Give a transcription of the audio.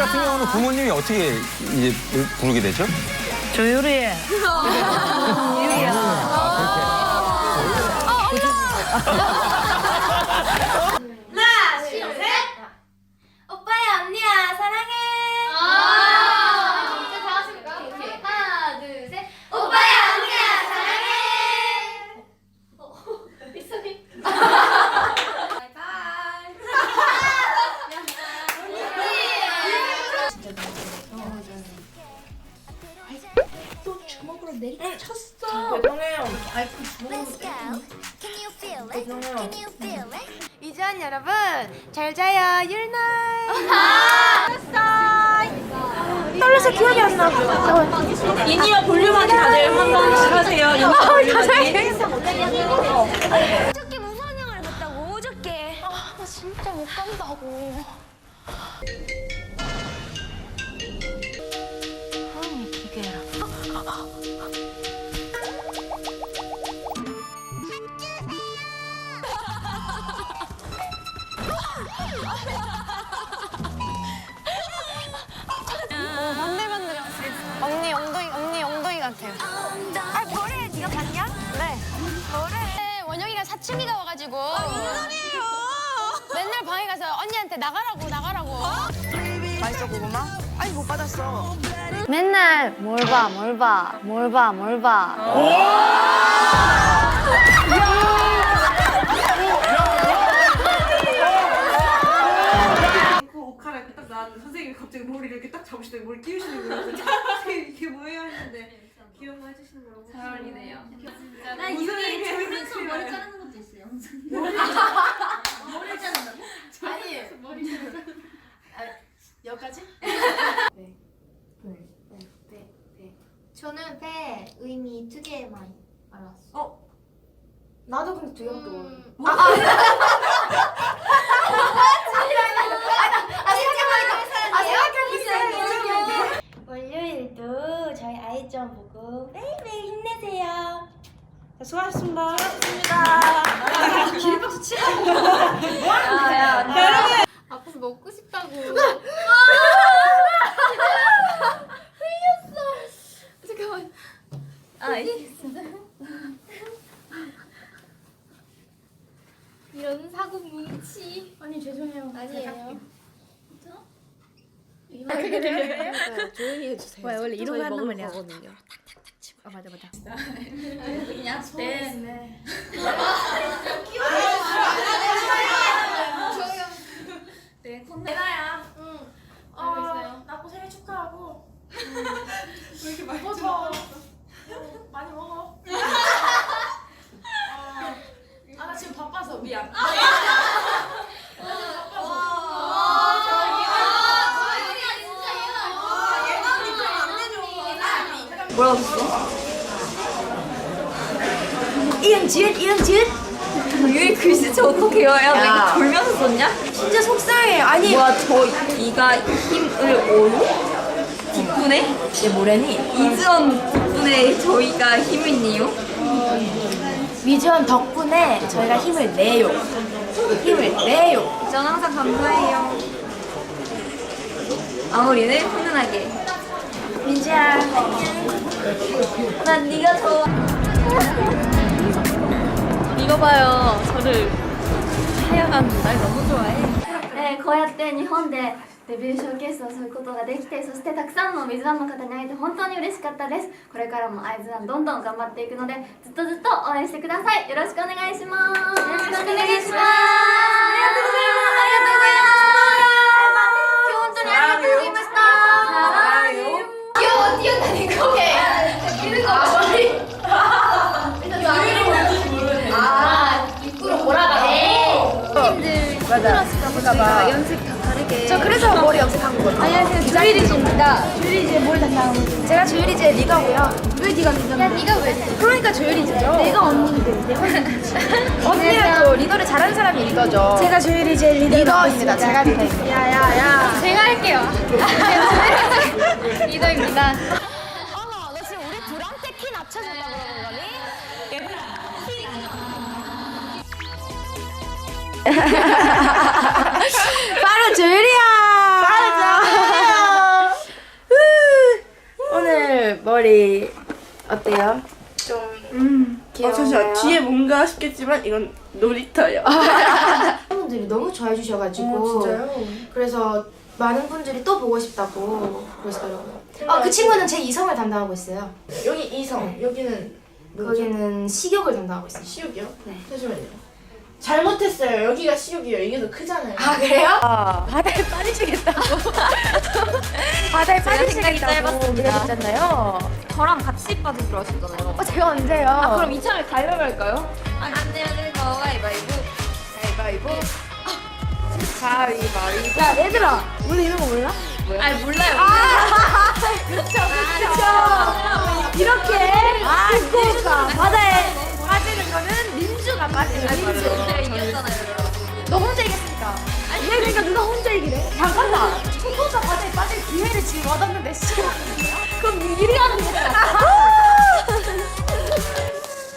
같은 경우는 부모님이 어떻게 이제 부르게 되죠? 조유리. 이주한 여러분, 잘 자요, 율날. 떨려서 기억이 안 나. 이니어 볼륨 하기 다들 한 번씩 하세요. 이니어 볼륨 하기. 어저께 무서운 영화를 봤다고, 어저께. 아, 나 진짜 못 간다고. 사춘기가 와가지고. 아 인연이에요. 맨날 방에 가서 언니한테 나가라고 나가라고. 맛있어 고구마? 아니 못 받았어. 맨날 뭘 봐, 뭘 봐, 뭘 봐, 뭘 봐. 그 옷갈아 이렇게 딱 나왔는데 선생님이 갑자기 머리를 이렇게 딱 잡으시더니 머리 끼우시는 거예요. 그래서 선생님 이게 뭐예요 했는데 귀여운 거 해주시는 거라고. 잘 어울리네요. 나 이분이 졸면서 머리 자르는 있어요. 머리 자른다고? 아니 머리 여기까지? 저는 배 의미 두 개만 알았어. 어? 나도 근데 두 개밖에 모르. 음, 아, 아, 아, 생각해보세요. 월요일도 저희 아이점 보고 매일매일 힘내세요. 수고하셨습니다. 앞에서 먹고 싶다고. 잠깐만. 아, 이런 사고 뭉치. 아니 죄송해요. 아니에요. 조용히 해주세요. 와, 원래 이런 거 하는 먹을 거냐. 거거든요. 아 맞아 맞아. 그냥 네, 네. 네, 콘나야. 응. 알고 있어요. 나도 생일 축하하고. 왜 이렇게 많이 먹어? 많이 먹어. 아, 나 지금 바빠서 미안. 이응 지읒 이응 지읒. 왜 글씨 어떻게 해야 왜 이렇게 돌면서 썼냐? 진짜 속상해. 아니 와, 저 이가 힘을 오요? 뒷분에? 얘 뭐래니? 이즈원 뒷분에 저희가 힘을 내요? 위즈원 덕분에 저희가 힘을 내요. 힘을 내요. 전 항상 감사해요. 마무리는 훈훈하게. 민지야. 난 네가 좋아. 이거 봐요. 저를 하여간 날 너무 좋아해. えーこうやって日本でデビューショーケースをすることができてそしてたくさんの水ワンの方に会えて本当に嬉しかったですこれからもアイズワンどんどん頑張っていくのでずっとずっと応援してくださいよろしくお願いしますよろしくお願いします 봐. 연습 다 다르게. 저 그래서 머리 염색한 거거든요. 안녕하세요. 조유리지입니다. 조유리지의 뭘 담당하고 있어요? 제가 조유리지의 리더고요. 왜 네가 리더인데? 야 네가 왜? 그러니까 조유리지죠. 내가 언니인데 내가 언니가 또 리더를 잘하는 사람이 리더죠. 제가 조유리지의 리더 리더입니다. 제가 리더입니다. 야야야. 제가 할게요. 머리 어때요? 좀 음, 어, 잠시만 뒤에 뭔가 싶겠지만 이건 놀이터예요. 분들이 너무 좋아해 주셔가지고 그래서 많은 분들이 또 보고 싶다고 그러시더라고요. 아, 그 친구는 제 이성을 담당하고 있어요. 여기 이성, 여기는 거기는 식욕을 담당하고 있어요. 시육이요? 네. 잠시만요. 잘못했어요. 여기가 시육이에요. 이게 더 크잖아요. 아 그래요? 바다에 빠지시겠다고. 바다에 빠지시겠다고 그러셨잖아요. 저랑 같이 빠져 들어왔었잖아요. 어, 제가 언제요? 아, 그럼 이참에 가위바위보 할까요? 안 돼요, 안 돼요. 가위바위보. 가위바위보. 가위바위보. 야 얘들아, 우리 이런 거 몰라? 아니, 몰라요. 그쵸. 이렇게 후쿠오카 바다에 빠지는 민주가 빠지는. 제가 이겼잖아요. 너 혼자 이겼으니까. 왜 그러니까 누가 혼자 이기래? 잠깐만. 후쿠오카 바다에 빠질 기회를 지금 얻었는데 씨. 그럼 유리하는